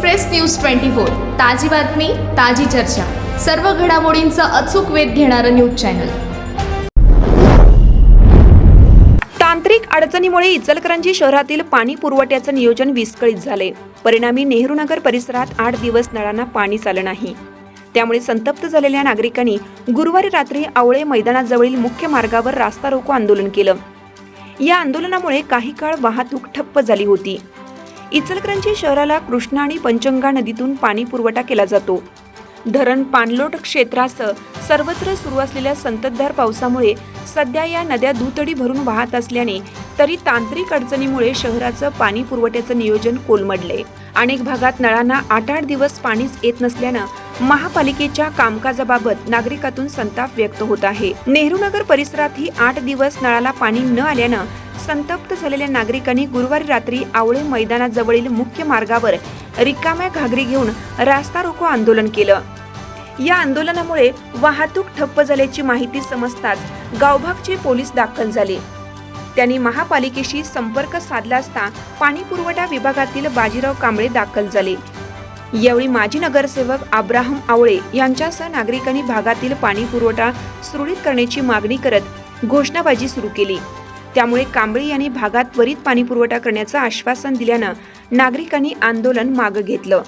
Express news twenty four ताजी बातमी ताजी चर्चा. सर्व घडामोडींचा अचूक वेध घेणारं न्यूज चॅनल. तांत्रिक अडचणीमुळे इचलकरंजी शहरातील पाणी पुरवठ्याचं नियोजन विस्कळीत झाले परिणामी नेहरूनगर परिसरात आठ दिवस नळांना पाणी आलं नाही. त्यामुळे संतप्त झालेल्या नागरिकांनी गुरुवारी रात्री आवळे मैदानाजवळील मुख्य मार्गावर रास्ता रोको आंदोलन केलं. या आंदोलनामुळे काही काळ वाहतूक ठप्प झाली होती. इचलकरंजी शहराला कृष्णा आणि पंचंगा नदीतून पाणी पुरवठा केला जातो. धरण पाणलोट क्षेत्रासह सर्वत्र सुरू असलेल्या संततधार पावसामुळे सध्या या नद्या दुतडी भरून वाहत असल्याने तरी तांत्रिक अडचणीमुळे शहराचं पाणी पुरवठ्याचं नियोजन कोलमडले. अनेक भागात नळांना आठ आठ दिवस पाणीच येत नसल्यानं महापालिकेच्या कामकाजाबाबत नागरिकातून संताप व्यक्त होत आहे. नेहरू नगर परिसरातही आठ दिवस नळाला पाणी न आल्यानं संतप्त झालेल्या नागरिकांनी गुरुवारी रात्री आवळे मैदानाजवळील मुख्य मार्गावर रिकाम्या घागरी घेऊन रास्ता रोको आंदोलन केलं. या आंदोलनामुळे वाहतूक ठप्प झाल्याची माहिती समजताच गावभागचे पोलीस दाखल झाले. त्यांनी महापालिकेशी संपर्क साधला असता पाणी पुरवठा विभागातील बाजीराव कांबळे दाखल झाले. यावेळी माजी नगरसेवक अब्राहम आवळे यांच्यासह नागरिकांनी भागातील पाणी पुरवठा सुरळीत करण्याची मागणी करत घोषणाबाजी सुरू केली. त्यामुळे कांबळी यांनी भागात त्वरित पाणीपुरवठा करण्याचं आश्वासन दिल्यानं नागरिकांनी आंदोलन मागं घेतलं.